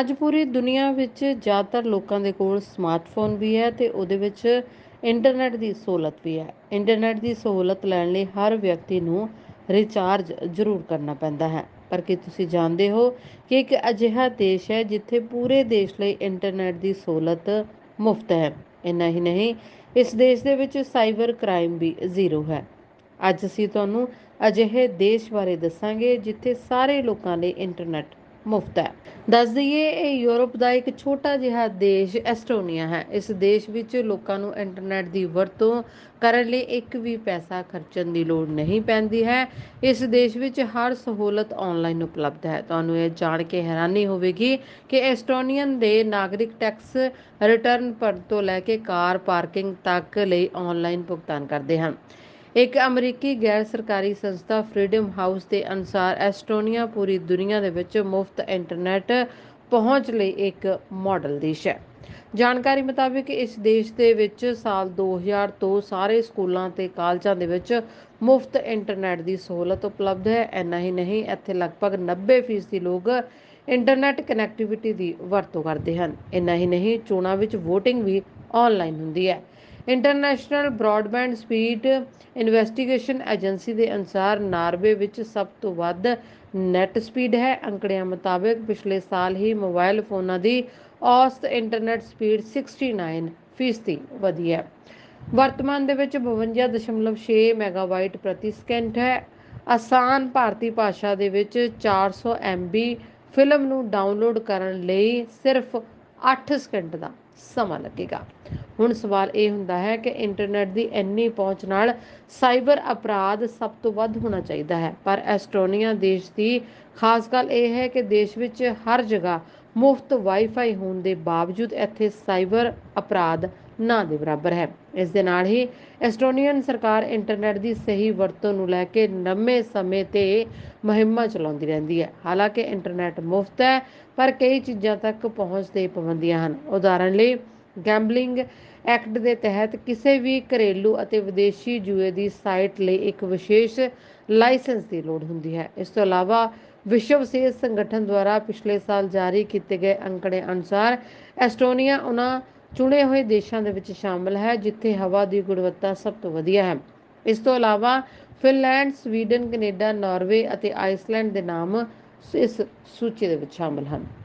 ਅੱਜ ਪੂਰੀ ਦੁਨੀਆ ਵਿੱਚ ਜ਼ਿਆਦਾਤਰ ਲੋਕਾਂ ਦੇ ਕੋਲ ਸਮਾਰਟਫੋਨ ਵੀ ਹੈ ਤੇ ਉਹਦੇ ਵਿੱਚ ਇੰਟਰਨੈਟ ਦੀ ਸਹੂਲਤ ਵੀ ਹੈ। ਇੰਟਰਨੈਟ ਦੀ ਸਹੂਲਤ ਲੈਣ ਲਈ ਹਰ ਵਿਅਕਤੀ ਨੂੰ ਰਿਚਾਰਜ ਜ਼ਰੂਰ ਕਰਨਾ ਪੈਂਦਾ ਹੈ। ਪਰ ਕੀ ਤੁਸੀਂ ਜਾਣਦੇ ਹੋ ਕਿ ਇੱਕ ਅਜਿਹਾ ਦੇਸ਼ ਹੈ ਜਿੱਥੇ ਪੂਰੇ ਦੇਸ਼ ਲਈ ਇੰਟਰਨੈਟ ਦੀ ਸਹੂਲਤ ਮੁਫਤ ਹੈ? ਇੰਨਾ ਹੀ ਨਹੀਂ, ਇਸ ਦੇਸ਼ ਦੇ ਵਿੱਚ ਸਾਈਬਰ ਕ੍ਰਾਈਮ ਵੀ ਜ਼ੀਰੋ ਹੈ। ਅੱਜ ਅਸੀਂ ਤੁਹਾਨੂੰ ਅਜਿਹੇ ਦੇਸ਼ ਬਾਰੇ ਦੱਸਾਂਗੇ ਜਿੱਥੇ ਸਾਰੇ ਲੋਕਾਂ ਲਈ ਇੰਟਰਨੈਟ ਮੁਫਤ ਹੈ। ਦੱਸ ਦਈਏ, ਇਹ ਯੂਰਪ ਦਾ ਇੱਕ ਛੋਟਾ ਜਿਹਾ ਦੇਸ਼ ਐਸਟੋਨੀਆ ਹੈ। ਇਸ ਦੇਸ਼ ਵਿੱਚ ਲੋਕਾਂ ਨੂੰ ਇੰਟਰਨੈਟ ਦੀ ਵਰਤੋਂ ਕਰਨ ਲਈ ਇੱਕ ਵੀ ਪੈਸਾ ਖਰਚਣ ਦੀ ਲੋੜ ਨਹੀਂ ਪੈਂਦੀ ਹੈ। ਇਸ ਦੇਸ਼ ਵਿੱਚ ਹਰ ਸਹੂਲਤ ਆਨਲਾਈਨ ਉਪਲਬਧ ਹੈ। ਤੁਹਾਨੂੰ ਇਹ ਜਾਣ ਕੇ ਹੈਰਾਨੀ ਹੋਵੇਗੀ ਕਿ ਐਸਟੋਨੀਅਨ ਦੇ ਨਾਗਰਿਕ ਟੈਕਸ ਰਿਟਰਨ ਭਰਨ ਤੋਂ ਲੈ ਕੇ ਕਾਰ ਪਾਰਕਿੰਗ ਤੱਕ ਲਈ ਆਨਲਾਈਨ ਭੁਗਤਾਨ ਕਰਦੇ ਹਨ। ਇੱਕ ਅਮਰੀਕੀ ਗੈਰ ਸਰਕਾਰੀ ਸੰਸਥਾ ਫਰੀडम ਹਾਊਸ ਦੇ ਅਨੁਸਾਰ ਐਸਟੋਨੀਆ ਪੂਰੀ ਦੁਨੀਆ ਦੇ ਵਿੱਚ ਮੁਫਤ ਇੰਟਰਨੈਟ ਪਹੁੰਚ ਲਈ ਇੱਕ ਮਾਡਲ ਦੇਸ਼ ਹੈ। ਜਾਣਕਾਰੀ ਮੁਤਾਬਿਕ ਇਸ ਦੇਸ਼ ਦੇ ਵਿੱਚ ਸਾਲ 2000 ਤੋਂ ਸਾਰੇ ਸਕੂਲਾਂ ਤੇ ਕਾਲਜਾਂ ਦੇ ਵਿੱਚ ਮੁਫਤ ਇੰਟਰਨੈਟ ਦੀ ਸਹੂਲਤ ਉਪਲਬਧ ਹੈ। ਇੰਨਾ ਹੀ ਨਹੀਂ, ਇੱਥੇ ਲਗਭਗ 90% ਲੋਕ ਇੰਟਰਨੈਟ ਕਨੈਕਟੀਵਿਟੀ ਦੀ ਵਰਤੋਂ ਕਰਦੇ ਹਨ। ਇੰਨਾ ਹੀ ਨਹੀਂ, ਚੋਣਾਂ ਵਿੱਚ VOTING ਵੀ ਆਨਲਾਈਨ ਹੁੰਦੀ ਹੈ। International broadband speed investigation agency ਦੇ ਅਨੁਸਾਰ ਨਾਰਵੇ ਵਿੱਚ ਸਭ ਤੋਂ ਵੱਧ ਨੈਟ ਸਪੀਡ ਹੈ। ਅੰਕੜਿਆਂ ਮੁਤਾਬਕ ਪਿਛਲੇ ਸਾਲ ਹੀ ਮੋਬਾਈਲ ਫੋਨਾਂ ਦੀ ਔਸਤ ਇੰਟਰਨੈਟ ਸਪੀਡ 69 ਫੀਸਦੀ ਵਧੀ ਹੈ। ਵਰਤਮਾਨ ਦੇ ਵਿੱਚ 52.6 ਮੈਗਾਬਾਈਟ ਪ੍ਰਤੀ ਸਕਿੰਟ ਹੈ। ਆਸਾਨ ਭਾਰਤੀ ਭਾਸ਼ਾ ਦੇ ਵਿੱਚ 400 MB ਫਿਲਮ ਨੂੰ ਡਾਊਨਲੋਡ ਕਰਨ ਲਈ ਸਿਰਫ 8 ਸਕਿੰਟ ਦਾ ਸਮਾਂ ਲੱਗੇਗਾ। ਹੁਣ ਸਵਾਲ ਇਹ ਹੁੰਦਾ ਹੈ ਕਿ ਇੰਟਰਨੈਟ ਦੀ ਇੰਨੀ ਪਹੁੰਚ ਨਾਲ ਸਾਈਬਰ ਅਪਰਾਧ ਸਭ ਤੋਂ ਵੱਧ ਹੋਣਾ ਚਾਹੀਦਾ ਹੈ। ਪਰ ਐਸਟੋਨੀਆ ਦੇਸ਼ ਦੀ ਖਾਸ ਗੱਲ ਇਹ ਹੈ ਕਿ ਦੇਸ਼ ਵਿੱਚ ਹਰ ਜਗ੍ਹਾ ਮੁਫਤ ਵਾਈਫਾਈ ਹੋਣ ਦੇ ਬਾਵਜੂਦ ਇੱਥੇ ਸਾਈਬਰ ਅਪਰਾਧ ਨਾ ਦੇ ਬਰਾਬਰ ਹੈ। ਇਸ ਦੇ ਨਾਲ ਹੀ ਐਸਟੋਨੀਅਨ ਸਰਕਾਰ ਇੰਟਰਨੈਟ ਦੀ ਸਹੀ ਵਰਤੋਂ ਨੂੰ ਲੈ ਕੇ ਲੰਮੇ ਸਮੇਂ ਤੇ ਮੁਹਿੰਮਾਂ ਚਲਾਉਂਦੀ ਰਹਿੰਦੀ ਹੈ। ਹਾਲਾਂਕਿ ਇੰਟਰਨੈਟ ਮੁਫਤ ਹੈ, ਪਰ ਕਈ ਚੀਜ਼ਾਂ ਤੱਕ ਪਹੁੰਚ ਦੇ ਪਾਬੰਦੀਆਂ ਹਨ। ਉਦਾਹਰਣ ਲਈ ਗੈਂਬਲਿੰਗ ਐਕਟ ਦੇ ਤਹਿਤ ਕਿਸੇ ਵੀ ਘਰੇਲੂ ਅਤੇ ਵਿਦੇਸ਼ੀ ਜੂਏ ਦੀ ਸਾਈਟ ਲਈ ਇੱਕ ਵਿਸ਼ੇਸ਼ ਲਾਇਸੈਂਸ ਦੀ ਲੋੜ ਹੁੰਦੀ ਹੈ। ਇਸ ਤੋਂ ਇਲਾਵਾ ਵਿਸ਼ਵ ਸਿਹਤ ਸੰਗਠਨ ਦੁਆਰਾ ਪਿਛਲੇ ਸਾਲ ਜਾਰੀ ਕੀਤੇ ਗਏ ਅੰਕੜੇ ਅਨੁਸਾਰ ਐਸਟੋਨੀਆ ਉਹਨਾਂ ਚੁਣੇ ਹੋਏ ਦੇਸ਼ਾਂ ਦੇ ਵਿੱਚ ਸ਼ਾਮਲ ਹੈ, ਜਿੱਥੇ ਹਵਾ ਦੀ ਗੁਣਵੱਤਾ ਸਭ ਤੋਂ ਵਧੀਆ ਹੈ। ਇਸ ਤੋਂ ਇਲਾਵਾ ਫਿਨਲੈਂਡ, ਸਵੀਡਨ, ਕੈਨੇਡਾ, ਨਾਰਵੇ ਅਤੇ ਆਈਸਲੈਂਡ ਦੇ ਨਾਮ ਇਸ ਸੂਚੀ ਦੇ ਵਿੱਚ ਸ਼ਾਮਲ ਹਨ।